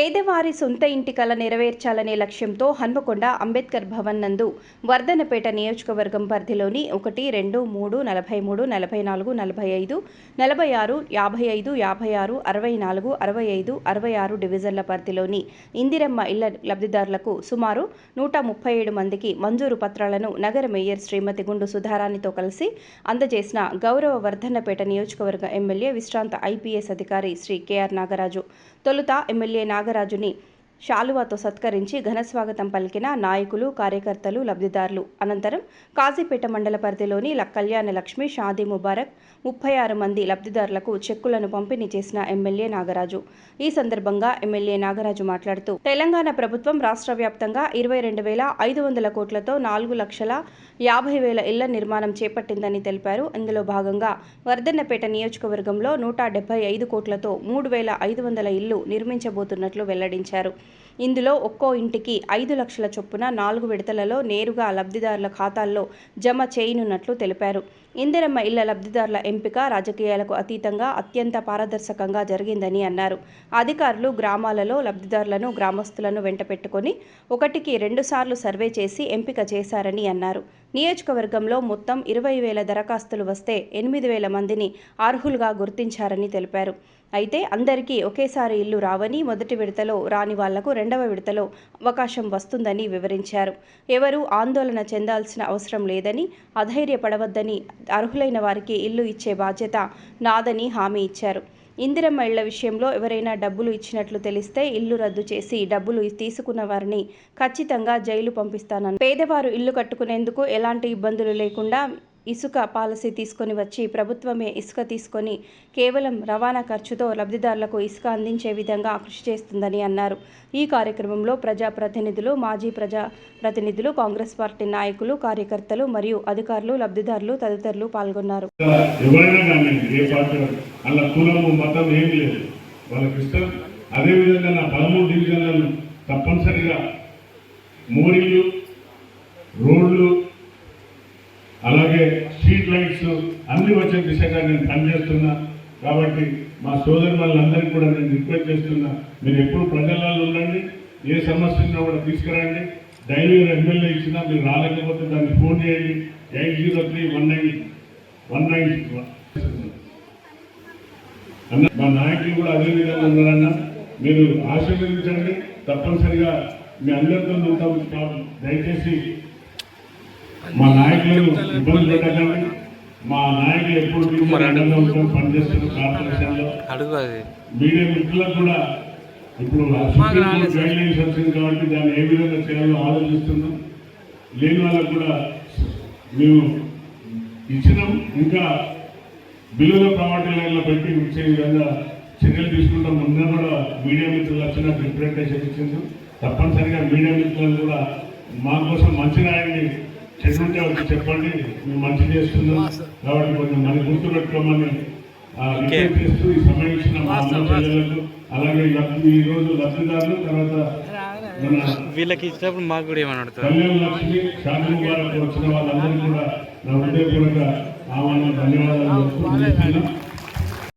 పేదవారి సొంత ఇంటి కళ నెరవేర్చాలనే లక్ష్యంతో హన్మకొండ అంబేద్కర్ భవన్ నందు వర్ధనపేట నియోజకవర్గం పరిధిలోని ఒకటి రెండు మూడు నలభై మూడు నలభై నాలుగు నలభై ఐదు నలభై ఆరు యాభై ఐదు యాభై ఆరు అరవై నాలుగు అరవై ఐదు అరవై ఆరు డివిజన్ల పరిధిలోని ఇందిరమ్మ ఇళ్ళ లబ్ధిదారులకు సుమారు నూట ముప్పై ఏడు మందికి మంజూరు పత్రాలను నగర మేయర్ శ్రీమతి గుండు సుధారాణితో కలిసి అందజేసిన గౌరవ వర్ధన్నపేట నియోజకవర్గ ఎమ్మెల్యే విశ్రాంత ఐపీఎస్ అధికారి శ్రీ కేఆర్ నాగరాజు. తొలుత ఎమ్మెల్యే నాగ నాగరాజుని శాలువాతో సత్కరించి ఘనస్వాగతం పలికిన నాయకులు కార్యకర్తలు లబ్ధిదారులు. అనంతరం కాజీపేట మండల పరిధిలోని కళ్యాణ లక్ష్మి షాదీ ముబారక్ ముప్పై ఆరు మంది లబ్ధిదారులకు చెక్కులను పంపిణీ చేసిన ఎమ్మెల్యే నాగరాజు. ఈ సందర్భంగా ఎమ్మెల్యే నాగరాజు మాట్లాడుతూ తెలంగాణ ప్రభుత్వం రాష్ట్ర వ్యాప్తంగా ఇరవై రెండు వేల ఐదు వందల కోట్లతో నాలుగు లక్షల యాభై వేల ఇళ్ళ నిర్మాణం చేపట్టిందని తెలిపారు. ఇందులో భాగంగా వర్ధన్నపేట నియోజకవర్గంలో నూట డెబ్బై ఐదు కోట్లతో మూడు వేల ఐదు వందల ఇళ్ళు నిర్మించబోతున్నట్లు వెల్లడించారు. ఇందులో ఒక్కో ఇంటికి ఐదు లక్షల చొప్పున నాలుగు విడతలలో నేరుగా లబ్ధిదారుల ఖాతాల్లో జమ చేయనున్నట్లు తెలిపారు. ఇందిరమ్మ ఇళ్ళ లబ్ధిదారుల ఎంపిక రాజకీయాలకు అతీతంగా అత్యంత పారదర్శకంగా జరిగిందని అన్నారు. అధికారులు గ్రామాలలో లబ్ధిదారులను గ్రామస్తులను వెంట పెట్టుకొని ఒకటికి రెండుసార్లు సర్వే చేసి ఎంపిక చేశారని అన్నారు. నియోజకవర్గంలో మొత్తం ఇరవై వేల దరఖాస్తులు వస్తే ఎనిమిది వేల మందిని అర్హులుగా గుర్తించారని తెలిపారు. అయితే అందరికీ ఒకేసారి ఇల్లు రావని మొదటి విడతలో రాని వాళ్ళకు రెండవ విడతలో అవకాశం వస్తుందని వివరించారు. ఎవరూ ఆందోళన చెందాల్సిన అవసరం లేదని అధైర్యపడవద్దని అర్హులైన వారికి ఇల్లు ఇచ్చే బాధ్యత నాదని హామీ ఇచ్చారు. ఇందిరమ్మ ఇళ్ళ విషయంలో ఎవరైనా డబ్బులు ఇచ్చినట్లు తెలిస్తే ఇల్లు రద్దు చేసి డబ్బులు తీసుకున్న వారిని ఖచ్చితంగా జైలు పంపిస్తానని పేదవారు ఇల్లు కట్టుకునేందుకు ఎలాంటి ఇబ్బందులు లేకుండా ఇసుక పాలసీ తీసుకొని వచ్చి ప్రభుత్వమే ఇసుక తీసుకొని కేవలం రవాణా ఖర్చుతో లబ్ధిదారులకు ఇసుక అందించే విధంగా కృషి చేస్తుందని అన్నారు. ఈ కార్యక్రమంలో ప్రజాప్రతినిధులు మాజీ ప్రజా ప్రతినిధులు కాంగ్రెస్ పార్టీ నాయకులు కార్యకర్తలు మరియు అధికారులు లబ్ధిదారులు తదితరులు పాల్గొన్నారు. అదేవిధంగా నా పదమూడు డివిజన్లను తప్పనిసరిగా మోరీలు రోడ్లు అలాగే స్ట్రీట్ లైట్స్ అన్ని వచ్చే దిశగా నేను పనిచేస్తున్నా. కాబట్టి మా సోదరి వాళ్ళందరికీ కూడా నేను రిక్వెస్ట్ చేస్తున్నా మీరు ఎప్పుడు ప్రజలలో ఉండండి ఏ సమస్య ఉన్నా కూడా తీసుకురండి. డైలీ ఎమ్మెల్యే ఇచ్చినా మీరు రాలేకపోతే దాన్ని ఫోన్ చేయండి. Eight zero three one nine one nine అన్న మా నాయకులు కూడా అదే విధంగా ఉన్నారన్న. మీరు ఆశీర్వదించండి. తప్పనిసరిగా మీ అందరితో ఉంటాం. కాబట్టి దయచేసి మా నాయకులను ఇబ్బంది పెట్టకండి మా నాయకులు ఎప్పుడు అండగా. ఉంటాం పనిచేస్తున్న కార్పొరేషన్లో. అది. మీడియా మిత్రులకు కూడా ఇప్పుడు సుప్రీంకోర్టు గైడ్ లైన్స్ వచ్చింది కాబట్టి దాన్ని ఏ విధంగా చేయాలో ఆలోచిస్తున్నాం. లేని వాళ్ళకు కూడా మేము ఇచ్చినాం. ఇంకా బిల్లుల ప్రాపర్టీ లైన్లో పెట్టి ఇచ్చే విధంగా చర్యలు తీసుకుంటాం. మొన్న కూడా మీడియా మిత్రులు వచ్చిన రిప్రజెంటేషన్ ఇచ్చింది తప్పనిసరిగా మీడియా మిత్రులు కూడా మా కోసం మంచి రాయండి చెడుంటే వచ్చి చెప్పండి మేము మంచి చేస్తున్నాం. కాబట్టి కొంచెం మన గుర్తు పెట్టుకోమని చేస్తూ ఈ సమయం ఇచ్చిన మా చెల్లెలకు అలాగే ఈ రోజు లబ్ధిదారులు తర్వాత మన వీళ్ళకి ఇచ్చినప్పుడు మాకు కూడా ఏమని అడుగుతారు? కళ్యాణ లక్ష్మి శాంతి ముబారక్ వచ్చిన వాళ్ళందరికీ కూడా నా హృదయపూర్వక ఆహ్వానం ధన్యవాదాలు.